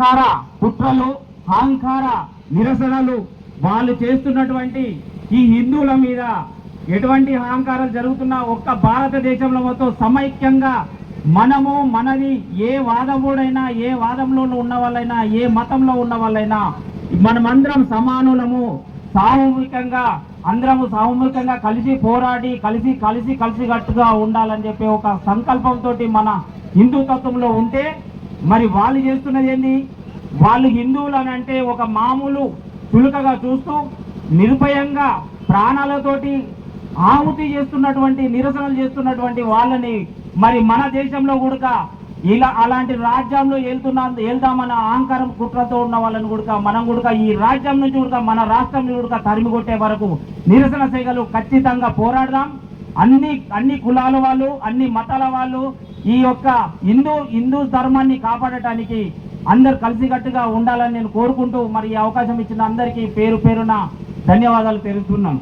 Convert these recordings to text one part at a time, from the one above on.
అహంకార కుట్రలు అహంకార నిరసనలు వాళ్ళు చేస్తున్నటువంటి ఈ హిందువుల మీద ఎటువంటి అహంకారాలు జరుగుతున్నా ఒక్క భారతదేశంలో మొత్తం సమైక్యంగా మనము మనది ఏ వాదముడైనా ఏ వాదంలో ఉన్న వాళ్ళైనా ఏ మతంలో ఉన్న వాళ్ళైనా మనమందరం సమానులము. సామూహికంగా అందరము సామూహికంగా కలిసి పోరాడి కలిసి కలిసి కలిసికట్టుగా ఉండాలని చెప్పి ఒక సంకల్పంతో మన హిందూ తత్వంలో ఉంటే మరి వాళ్ళు చేస్తున్నది ఏంది? వాళ్ళు హిందువులు అని అంటే ఒక మామూలు చులుకగా చూస్తూ నిర్భయంగా ప్రాణాలతోటి ఆహుతి చేస్తున్నటువంటి నిరసనలు చేస్తున్నటువంటి వాళ్ళని మరి మన దేశంలో కూడా ఇలా అలాంటి రాజ్యంలో వెళ్తున్నా వెళ్దామన్న అహంకారం కుట్రతో ఉన్న వాళ్ళని కూడా మనం కూడా ఈ రాజ్యం నుంచి కూడా మన రాష్ట్రం నుంచి కూడా తరిమి కొట్టే వరకు నిరసన సేగలు ఖచ్చితంగా పోరాడదాం. అన్ని అన్ని కులాల వాళ్ళు అన్ని మతాల వాళ్ళు ఈ యొక్క హిందూ హిందూ ధర్మాన్ని కాపాడటానికి అందరు కలిసికట్టుగా ఉండాలని నేను కోరుకుంటూ మరి ఈ అవకాశం ఇచ్చిన అందరికీ పేరు పేరున ధన్యవాదాలు తెలుపుతున్నాను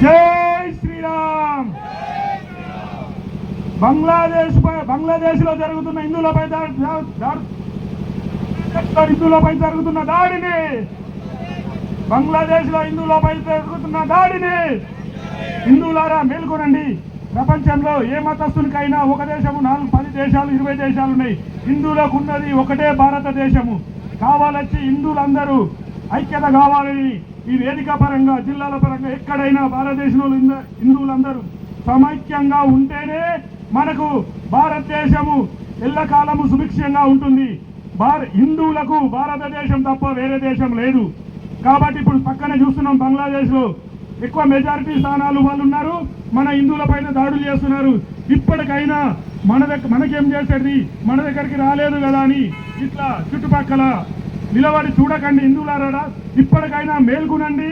జై శ్రీరామ్! బంగ్లాదేశ్ పై- జరుగుతున్న హిందువులపై హిందువులపై జరుగుతున్న దాడిని బంగ్లాదేశ్లో హిందువులపై జరుగుతున్న దాడిని హిందువులారా మేల్కొనండి. ప్రపంచంలో ఏ మతస్థునికైనా ఒక దేశము నాలుగు పది దేశాలు ఇరవై దేశాలు ఉన్నాయి. హిందువులకు ఉన్నది ఒకటే భారతదేశము. కావాలొచ్చి హిందువులందరూ ఐక్యత కావాలని ఈ వేదిక పరంగా జిల్లాల పరంగా ఎక్కడైనా భారతదేశంలో హిందువులందరూ సమైక్యంగా ఉంటేనే మనకు భారతదేశము ఎల్లకాలము సుభిక్షంగా ఉంటుంది. భార హిందువులకు భారతదేశం తప్ప వేరే దేశం లేదు. కాబట్టి ఇప్పుడు పక్కన చూస్తున్నాం బంగ్లాదేశ్లో ఎక్కువ మెజారిటీ స్థానాలు వాళ్ళు ఉన్నారు మన హిందువుల పైన దాడులు చేస్తున్నారు. ఇప్పటికైనా మన దగ్గర మనకేం చేసేది? మన దగ్గరికి రాలేదు కదా అని ఇట్లా చుట్టుపక్కల నిలబడి చూడకండి హిందువులారా. ఇప్పటికైనా మేల్కొనండి.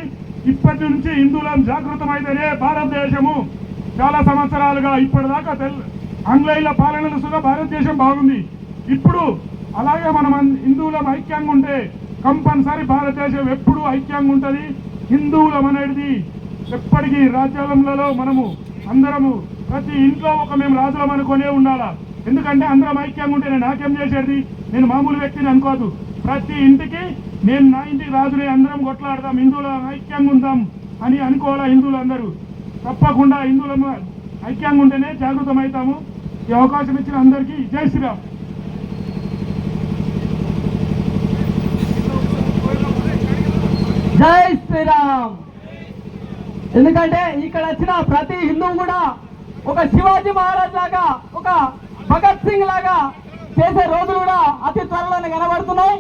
ఇప్పటి నుంచి హిందువులం జాగృతమైతేనే భారతదేశము. చాలా సంవత్సరాలుగా ఇప్పటిదాకా తెల్ ఆంగ్లేయుల పాలనలు సుగా భారతదేశం బాగుంది. ఇప్పుడు అలాగే మనం హిందువులం ఐక్యంగా ఉంటే కంపల్సరీ భారతదేశం ఎప్పుడూ ఐక్యంగా ఉంటుంది. హిందువులం అనేది ఎప్పటికీ రాజ్యాంగంలో మనము అందరము ప్రతి ఇంట్లో ఒక మేము రాజులం అనుకునే ఉండాలా? ఎందుకంటే అందరం ఐక్యంగా ఉంటే నేను నాకేం చేసేది? నేను మామూలు వ్యక్తిని అనుకోదు. ప్రతి ఇంటికి నేను నా ఇంటికి రాజుని అందరం కొట్లాడదాం హిందువుల ఐక్యంగా ఉందాం అని అనుకోవాలా హిందువులు అందరూ? తప్పకుండా హిందువుల ఐక్యంగా ఉంటేనే జాగృతం అవుతాము ఈ అవకాశం ఇచ్చిన అందరికీ జై శ్రీరామ్. జై శ్రీరామ్! ఎందుకంటే ఇక్కడ వచ్చిన ప్రతి హిందువు కూడా ఒక శివాజీ మహారాజ్ లాగా ఒక భగత్ సింగ్ లాగా చేసే రోజులు కూడా అతి త్వరలోనే కనబడుతున్నాయి.